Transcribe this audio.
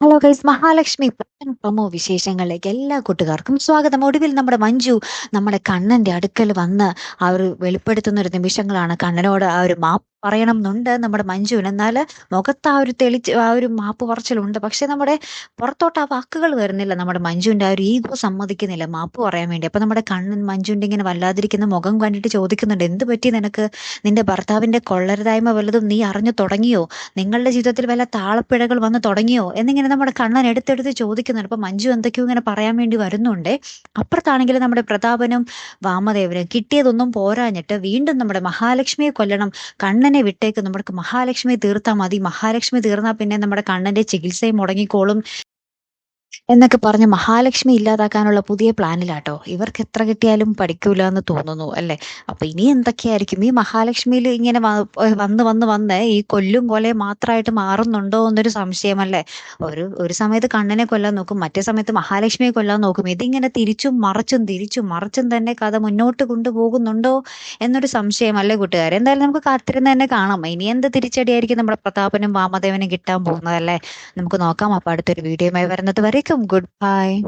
Hello guys Mahalakshmi പട്ടൻ promo വിശേഷങ്ങളിലേക്ക് എല്ലാ കൂട്ടുകാർക്കും സ്വാഗതം. ഒടുവിൽ നമ്മുടെ മഞ്ജു നമ്മുടെ കണ്ണന്റെ അടുക്കൽ വന്ന് അവർ വെളിപ്പെടുത്തുന്ന ഒരു നിമിഷങ്ങളാണ് കണ്ണനോട് ആ ഒരു മാപ്പ് പറയണം എന്നുണ്ട് നമ്മുടെ മഞ്ജുവിന് എന്നാൽ മുഖത്ത് ആ ഒരു തെളിച്ച് ആ ഒരു മാപ്പ് പറച്ചിലുണ്ട്. പക്ഷെ നമ്മുടെ പുറത്തോട്ട് ആ വാക്കുകൾ വരുന്നില്ല. നമ്മുടെ മഞ്ജുവിന്റെ ആ ഒരു ഈഗോ സമ്മതിക്കുന്നില്ല മാപ്പ് പറയാൻ വേണ്ടി. അപ്പൊ നമ്മുടെ കണ്ണൻ മഞ്ജുവിന്റെ ഇങ്ങനെ വല്ലാതിരിക്കുന്ന മുഖം കണ്ടിട്ട് ചോദിക്കുന്നുണ്ട് എന്ത് പറ്റി നിനക്ക്? നിന്റെ ഭർത്താവിന്റെ കൊള്ളരുതായ്മ വല്ലതും നീ അറിഞ്ഞു തുടങ്ങിയോ? നിങ്ങളുടെ ജീവിതത്തിൽ വല്ല താളപ്പിഴകൾ വന്ന് തുടങ്ങിയോ? എന്നിങ്ങനെ നമ്മുടെ കണ്ണൻ എടുത്തെടുത്ത് ചോദിക്കുന്നുണ്ട്. അപ്പൊ മഞ്ജു എന്തൊക്കെയോ ഇങ്ങനെ പറയാൻ വേണ്ടി വരുന്നുണ്ട്. അപ്പുറത്താണെങ്കിൽ നമ്മുടെ പ്രതാപനും വാമദേവനും കിട്ടിയതൊന്നും പോരാഞ്ഞിട്ട് വീണ്ടും നമ്മുടെ മഹാലക്ഷ്മിയെ കൊല്ലണം. കണ്ണനെ വിട്ടേക്ക്. നമുക്ക് മഹാലക്ഷ്മി തീർത്താൽ മതി. മഹാലക്ഷ്മി തീർന്നാൽ പിന്നെ നമ്മുടെ കണ്ണന്റെ ചികിത്സയും മുടങ്ങിക്കോളും. എന്നൊക്കെ പറഞ്ഞ് മഹാലക്ഷ്മി ഇല്ലാതാക്കാനുള്ള പുതിയ പ്ലാനിലാട്ടോ. ഇവർക്ക് എത്ര കിട്ടിയാലും പഠിക്കൂല എന്ന് തോന്നുന്നു അല്ലെ? അപ്പൊ ഇനി എന്തൊക്കെയായിരിക്കും? ഈ മഹാലക്ഷ്മിയിൽ ഇങ്ങനെ വന്ന് വന്ന് വന്ന് ഈ കൊല്ലും കൊലയും മാത്രമായിട്ട് മാറുന്നുണ്ടോ എന്നൊരു സംശയമല്ലേ? ഒരു ഒരു സമയത്ത് കണ്ണനെ കൊല്ലാൻ നോക്കും മറ്റേ സമയത്ത് മഹാലക്ഷ്മിയെ കൊല്ലാൻ നോക്കും. ഇതിങ്ങനെ തിരിച്ചും മറച്ചും തിരിച്ചും മറച്ചും തന്നെ കഥ മുന്നോട്ട് കൊണ്ടുപോകുന്നുണ്ടോ എന്നൊരു സംശയമല്ലേ അല്ലേ കൂട്ടുകാർ എന്തായാലും നമുക്ക് കാത്തിരുന്ന് തന്നെ കാണാം. ഇനി എന്ത് തിരിച്ചടിയായിരിക്കും നമ്മുടെ പ്രതാപനും വാമദേവനും കിട്ടാൻ പോകുന്നതല്ലേ നമുക്ക് നോക്കാം. അപ്പൊ അടുത്തൊരു വീഡിയോയുമായി വരുന്നത് Make 'em goodbye.